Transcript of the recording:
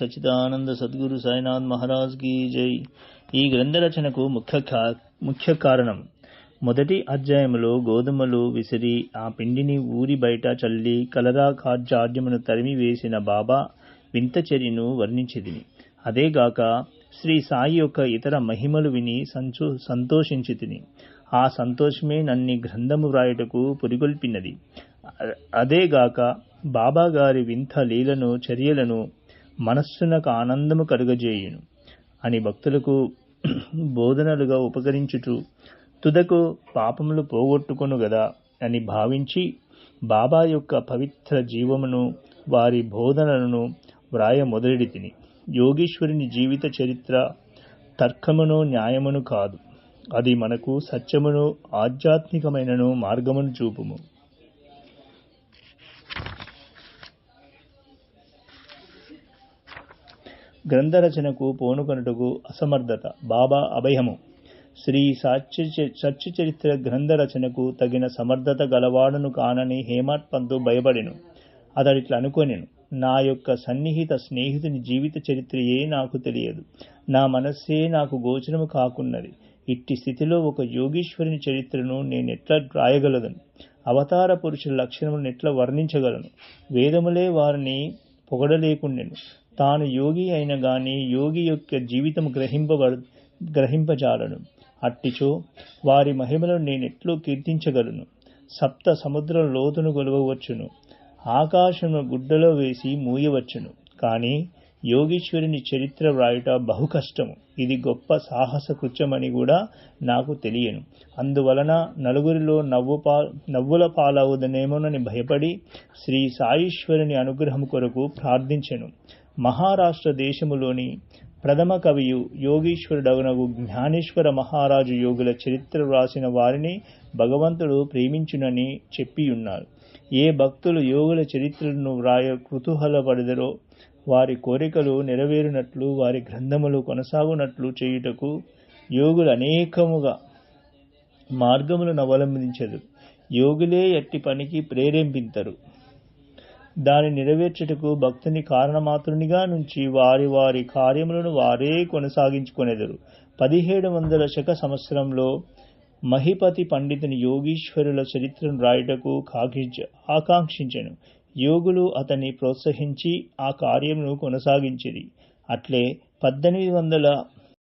సచిదానంద సద్గురు సాయినాథ్ మహారాజ్కి జై. ఈ గ్రంథ రచనకు ముఖ్య కా- ముఖ్య కారణం. మొదటి అధ్యాయములో గోధుమలు విసిరి ఆ పిండిని ఊరి బయట చల్లి కలరా కార్జాడ్యమును తరిమి వేసిన బాబా వింత చర్యను వర్ణించిదిని అదేగాక శ్రీ సాయి యొక్క ఇతర మహిమలు విని సంచో సంతోషించి తిని ఆ సంతోషమే నన్ని గ్రంథము వ్రాయుటకు పురిగొల్పినది. అదేగాక బాబా గారి వింత లీలను చర్యలను మనస్సునకు ఆనందము కలుగజేయును. అని భక్తులకు బోధనలుగా ఉపకరించుచు తుదకు పాపములు పోగొట్టుకొను గదా అని భావించి బాబా యొక్క పవిత్ర జీవమును వారి బోధనలను వ్రాయ మొదలెడి తిని యోగీశ్వరుని జీవిత చరిత్ర తర్కమును న్యాయమును కాదు. అది మనకు సత్యమును ఆధ్యాత్మికమైనను మార్గమును చూపుము. గ్రంథ రచనకు పోనుకొనుటకు అసమర్థత బాబా అభయము. శ్రీ సత్య సత్య చరిత్ర గ్రంథ రచనకు తగిన సమర్థత గలవాడును కానని హేమాత్ పంతు భయపడెను. అతడిట్లా అనుకోనేను నా యొక్క సన్నిహిత స్నేహితుని జీవిత చరిత్రయే నాకు తెలియదు. నా మనస్సే నాకు గోచరము కాకున్నది. ఇట్టి స్థితిలో ఒక యోగీశ్వరుని చరిత్రను నేను ఎట్లా రాయగలదను? అవతార పురుషుల లక్షణములను ఎట్లా వర్ణించగలను? వేదములే వారిని పొగడలేకుండెను. తాను యోగి అయిన గాని యోగి యొక్క జీవితం గ్రహింపబడు గ్రహింపజాలను. అట్టిచో వారి మహిమలను నేనెట్లో కీర్తించగలను. సప్త సముద్ర లోతును కొలవవచ్చును ఆకాశము గుడ్డలో వేసి మూయవచ్చును. కానీ యోగీశ్వరుని చరిత్ర వ్రాయుట బహు కష్టము. ఇది గొప్ప సాహస కృత్యమని కూడా నాకు తెలియను. అందువలన నలుగురిలో నవ్వు పా నవ్వుల పాలవుదనేమోనని భయపడి శ్రీ సాయీశ్వరుని అనుగ్రహం కొరకు ప్రార్థించెను. మహారాష్ట్ర దేశములోని ప్రథమ కవియు యోగీశ్వరుడగునగు జ్ఞానేశ్వర మహారాజు యోగుల చరిత్ర వ్రాసిన వారిని భగవంతుడు ప్రేమించునని చెప్పియున్నారు. ఏ భక్తులు యోగుల చరిత్రలను వ్రాయ కుతూహలపడదరో వారి కోరికలు నెరవేరునట్లు వారి గ్రంథములు కొనసాగునట్లు చేయుటకు యోగులు అనేకముగా మార్గములను అవలంబించదు. యోగులే ఎట్టి పనికి ప్రేరేపింతరు. దాని నెరవేర్చుటకు భక్తుని కారణమాత్రునిగా నుంచి వారి వారి కార్యములను వారే కొనసాగించుకొనెదరు. పదిహేడు వందల శక సంవత్సరంలో మహిపతి పండితుని యోగీశ్వరుల చరిత్రను రాయుటకు కాకించ ఆకాంక్షించెను. యోగులు అతన్ని ప్రోత్సహించి ఆ కార్యమును కొనసాగించిరి. అట్లే పద్దెనిమిది వందల